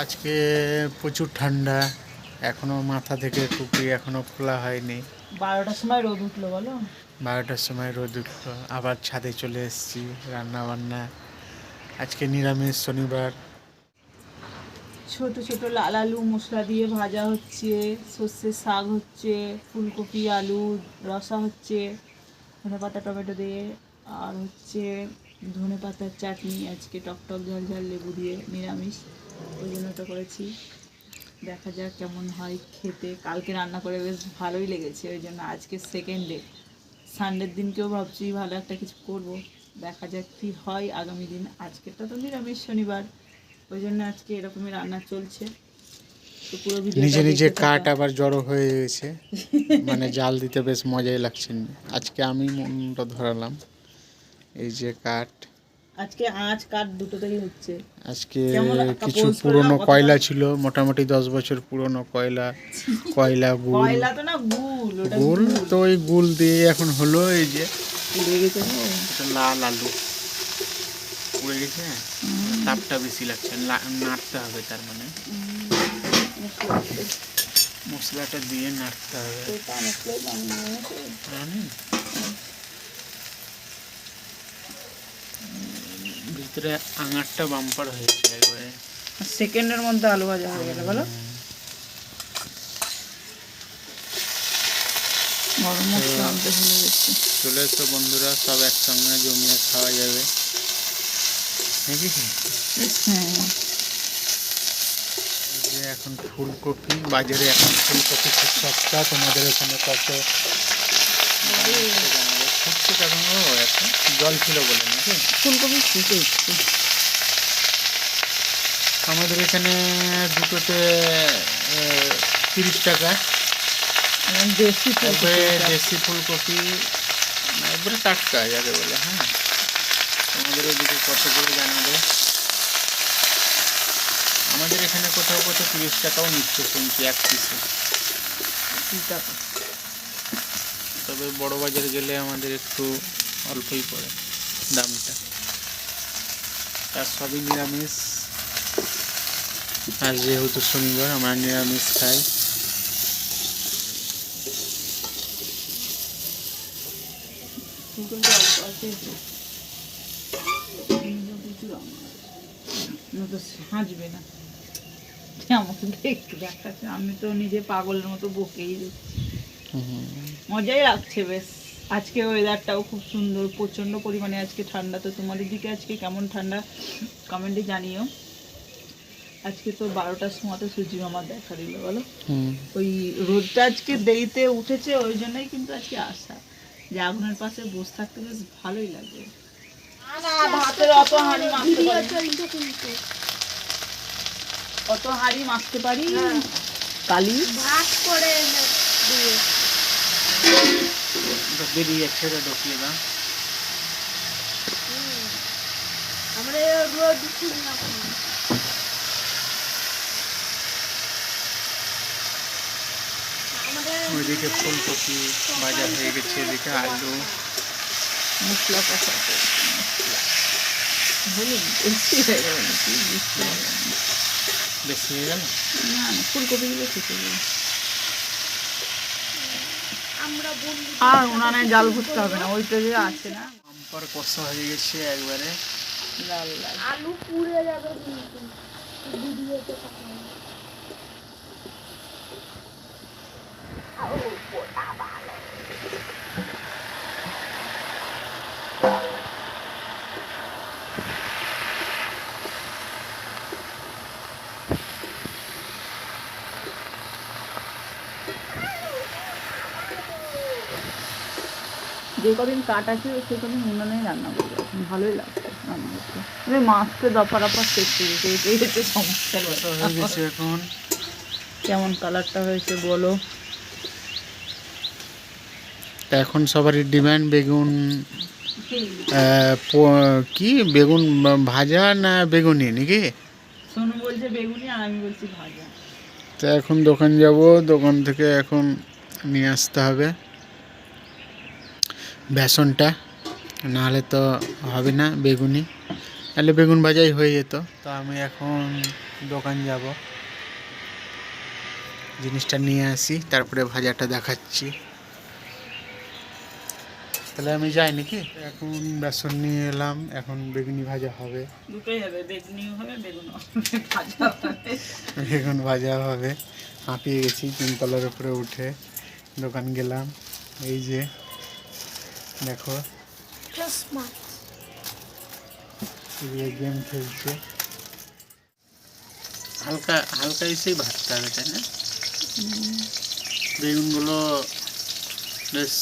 আজকে প্রচুর ঠান্ডা এখনও মাথা থেকে টুপি এখনও খোলা হয়নি। বারোটার সময় রোদ উঠল বলো? বারোটার সময় রোদ উঠল আবার ছাদে চলে এসেছি রান্না বান্না আজকে নিরামিষ শনিবার। ছোট ছোট লাল আলু মশলা দিয়ে ভাজা হচ্ছে সর্ষের শাক হচ্ছে ফুলকপি আলু রসা হচ্ছে ধনে পাতা টমেটো দিয়ে আর হচ্ছে ধনে পাতার চাটনি আজকে টক ঝাল ঝাল লেবু দিয়ে নিরামিষ। ওই জন্য ওটা করেছি। দেখা যাক কেমন হয় খেতে। কালকে রান্না করে বেশ ভালোই লেগেছে ওই জন্য আজকে সেকেন্ড ডে সানডের দিনকেও ভাবছি ভালো একটা কিছু করব। দেখা যাক কি হয় আগামী দিন। আজকেরটা তো নিরামিষ শনিবার ওই জন্য আজকে এরকমই রান্না চলছে। তো নিজে নিজে কাঠ আবার জড়ো হয়ে গেছে। মানে জাল দিতে বেশ মজাই লাগছে। আজকে আমি মনটা ধরালাম। এই যে কাঠ। আজকে আঁচ কাঠ দুটোতেই হচ্ছে। আজকে কিছু পুরনো কয়লা ছিল মোটামুটি দশ বছর পুরনো কয়লা কয়লা গুল। কয়লা তো না গুল গুল তো ওই গুল দিয়ে এখন হলো এই যে পুড়ে গেছে লাল আলু। পুড়ে গেছে? তাপটা বেশি লাগছে লা- নাড়তে হবে তার মানে। মশলাটা দিয়ে নাড়তে হবে। ভিতরে আঙারটা বাম্পার হয়েছে একবারে। সেকেন্ডের মধ্যে আলু ভাজা হয়ে গেল বলো। গরম মশলা আনতে ভুলে গেছি। চলে এসো বন্ধুরা সব একসঙ্গে জমিয়ে খাওয়া যাবে। নাকি? হ্যাঁ। যে এখন ফুলকপি বাজারে এখন ফুলকপি খুব সস্তা তোমাদের ওখানে কত? ফুটছে কেমন এখন। জল ছিল বলে নাকি? ফুলকপি ফুটে আমাদের এখানে দুটোতে তিরিশ টাকা। দেশি একবারে ফুলকপি দেশি ফুলকপি একবারে টাটকা যাকে বলে হ্যাঁ। আমাদের ওদিকে কত করে জানাবে আমাদের এখানে কোথাও কোথাও তিরিশ টাকাও নিচ্ছে শুনছি এক পিসে টাকা। তবে বড় বাজারে গেলে আমাদের একটু অল্পই পড়ে দামটা। আর সবই নিরামিষ। আর যেহেতু শনিবার আমরা নিরামিষ খাই। হাঁচবে না। আমাকে দেখাচ্ছে আমি তো নিজে পাগলের মতো বকেই দিচ্ছি। মজাই লাগছে বেশ। আজকে ওয়েদারটাও খুব সুন্দর প্রচণ্ড পরিমাণে আজকে ঠান্ডা। তো তোমাদের দিকে আজকে কেমন ঠান্ডা? কমেন্টে জানিও। আজকে তো বারোটার সময় তো সূর্যি মামা দেখা দিল বলো। ওই রোদটা আজকে দেরিতে উঠেছে ওই জন্যই কিন্তু আজকে আসা। যে আগুনের পাশে বসে থাকতে বেশ ভালোই লাগে। ভাতের অত হাঁড়ি অত হাঁড়ি মাখতে পারি কালি। ভাগ করে বেরিয়ে যাচ্ছে ওটা ঢুকিয়ে দাও আমরা রোদ ঠিক না ওইদিকে ফুলকপি বাজার হয়ে গেছে এদিকে আলু। মশলা বলি বেশি হয়ে গেল না। বেশি হয়ে গেল না না ফুলকপিগুলো খেতে গেল আমরা বন্ধু আর উনানে জাল ভরতে হবে না ওইটা যে আছে না আমার কষা হয়ে গেছে একবারে লাল লাল আলু পুড়ে যাবে কিন্তু ভিডিওতে যে কদিন কাট আছে সে কদিন উনানে রান্না করবে। এখন ভালোই লাগছে রান্না করতে। তবে মাছকে দফা রফা শেষ করে দিতে এটাই হচ্ছে এখন। কেমন কালারটা হয়েছে বলো? তা এখন সবারই ডিমান্ড বেগুন কি? বেগুন ভাজা না বেগুনি নাকি? সোনু বলছে বেগুনি আর আমি বলছি ভাজা। তো এখন দোকান যাব দোকান থেকে এখন নিয়ে আসতে হবে। বেসনটা নাহলে তো হবে না বেগুনি। তাহলে বেগুন ভাজাই হয়ে যেত। তো আমি এখন দোকান যাব। জিনিসটা নিয়ে আসি তারপরে ভাজাটা দেখাচ্ছি। তাহলে আমি যাই নাকি? এখন বেসন নিয়ে এলাম এখন বেগুনি ভাজা হবে। দুটোই হবে বেগুনিও হবে বেগুনও ভাজা হবে। বেগুন ভাজা হবে। হাঁপিয়ে গেছি তিনতলার উপরে উঠে দোকান গেলাম। এই যে দেখো। গেম খেলছে। হালকা হালকা এসেই ভাজতে হবে তাই না? বেগুনগুলো বেশ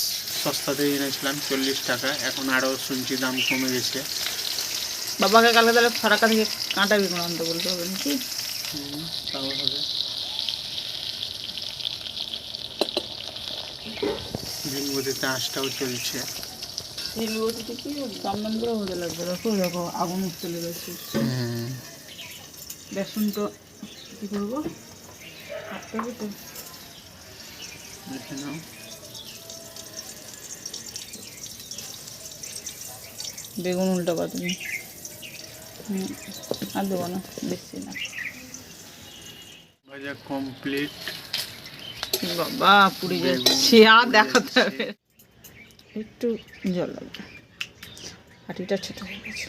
এনেছিলাম চল্লিশ টাকা। এখন আরও শুনছি দাম কমে গেছে। বাবাকে কালকে তাহলে ফারাকা থেকে কাঁটা বেগুন আনতে বলতে হবে নাকি? তাও হবে। আঁশটাও চলছে। রেলওয়েতে কি দাম দাম করে হতে লাগবে। দেখো দেখো আগুন উঠতে লেগেছে বেসন তো কী করব? কাটতে হবে তো দেখে নাও। বেগুন তুমি আর দেবো না বেশি না। ভাজা কমপ্লিট বাবা পুড়ে যাচ্ছে আর দেখাতে হবে একটু জল লাগবে। হাঁটিটা ছোট হয়ে গেছে।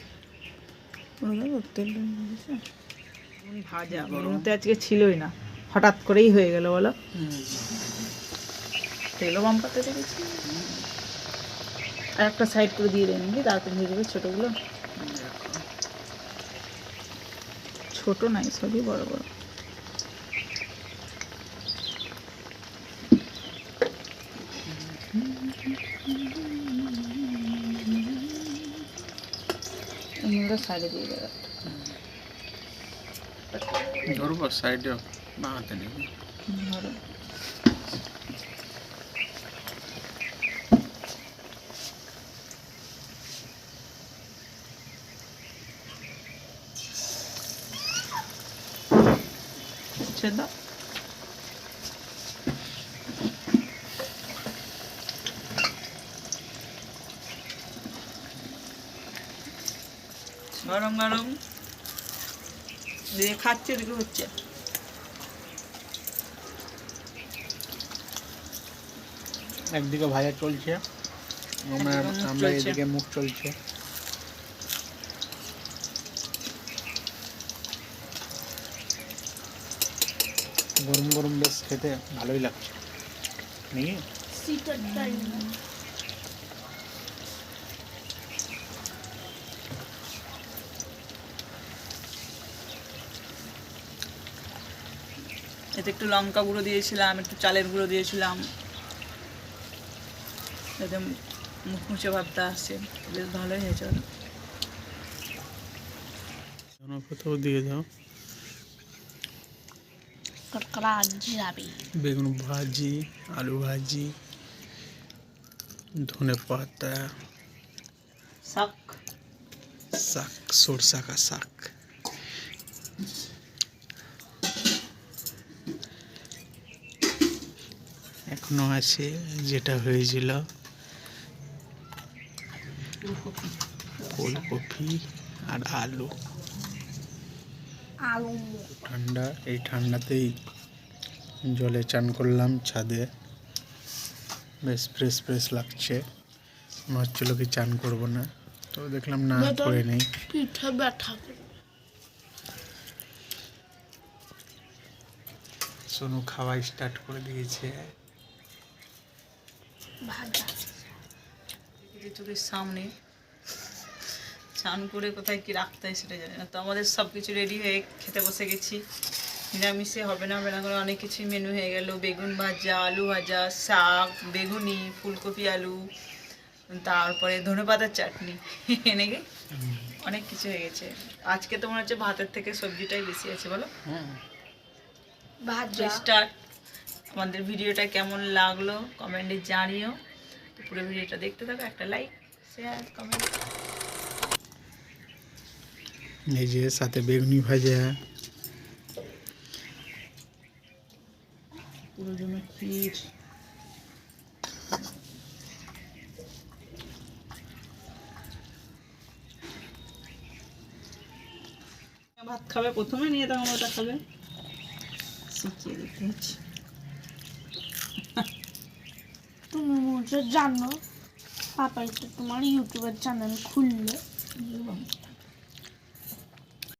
ভাজা মেনুতে আজকে ছিলই না। হঠাৎ করেই হয়ে গেল বলো? তেলও বাম্পাতে দেখেছি আর একটা সাইড করে দিয়ে দেয় নাকি তাড়াতাড়ি হয়ে যাবে ছোটোগুলো। ছোট নাই সবই বড় বড়। এমনিটা সাইডে দিয়ে দেবে ধরবো সাইডে বাঁহাতে নেই ধরো ছেড়ে দাও গরম গরম দিয়ে খাচ্ছে ওদিকে হচ্ছে। একদিকে ভাজা চলছে আমরা আমরা এদিকে মুখ চলছে। গরম গরম বেশ খেতে ভালোই লাগছে। নাকি? এতে একটু লঙ্কা গুঁড়ো দিয়েছিলাম একটু চালের গুঁড়ো দিয়েছিলাম। এতে মুখমুচে ভাবটা আসছে বেশ ভালোই হয়েছে। ধনেপাতাও দিয়ে দাও বেগুন ভাজি আলু ভাজি ধনে পাতা শাক। শাক সরষা কা শাক। এখনও আছে যেটা হয়েছিল ফুলকপি আর আলু। আলু। ঠান্ডা এই ঠান্ডাতেই জলে চান করলাম ছাদে। বেশ ফ্রেশ ফ্রেশ লাগছে। মনে হচ্ছিল কি চান করব না। তো দেখলাম না। করে নেই। পিঠে ব্যথা সোনু খাওয়া স্টার্ট করে দিয়েছে। ভাজা চোখের সামনে চান করে কোথায় কি রাখতে হয় সেটা জানি না। তো আমাদের সব কিছু রেডি হয়ে খেতে বসে গেছি। নিরামিষে হবে না হবে না করে অনেক কিছুই মেনু হয়ে গেল। বেগুন ভাজা আলু ভাজা শাক বেগুনি ফুলকপি আলু তারপরে ধনেপাতার চাটনি। নাকি অনেক কিছু হয়ে গেছে। আজকে তো মনে হচ্ছে ভাতের থেকে সবজিটাই বেশি আছে বলো? ভাজা। স্টার্ট আমাদের ভিডিওটা কেমন লাগল? কমেন্টে জানিও। তো পুরো ভিডিওটা দেখতে থাকো একটা লাইক শেয়ার কমেন্ট এই যে সাথে বেগুনি ভাজা। পুরো জন্য ক্ষীর। ভাত খাবে প্রথমে নিয়ে তখন ওটা খাবে। শিখিয়ে দিতে হচ্ছে তুমি মনে জানো পাপা একটু তোমার ইউটিউবের চ্যানেল খুললে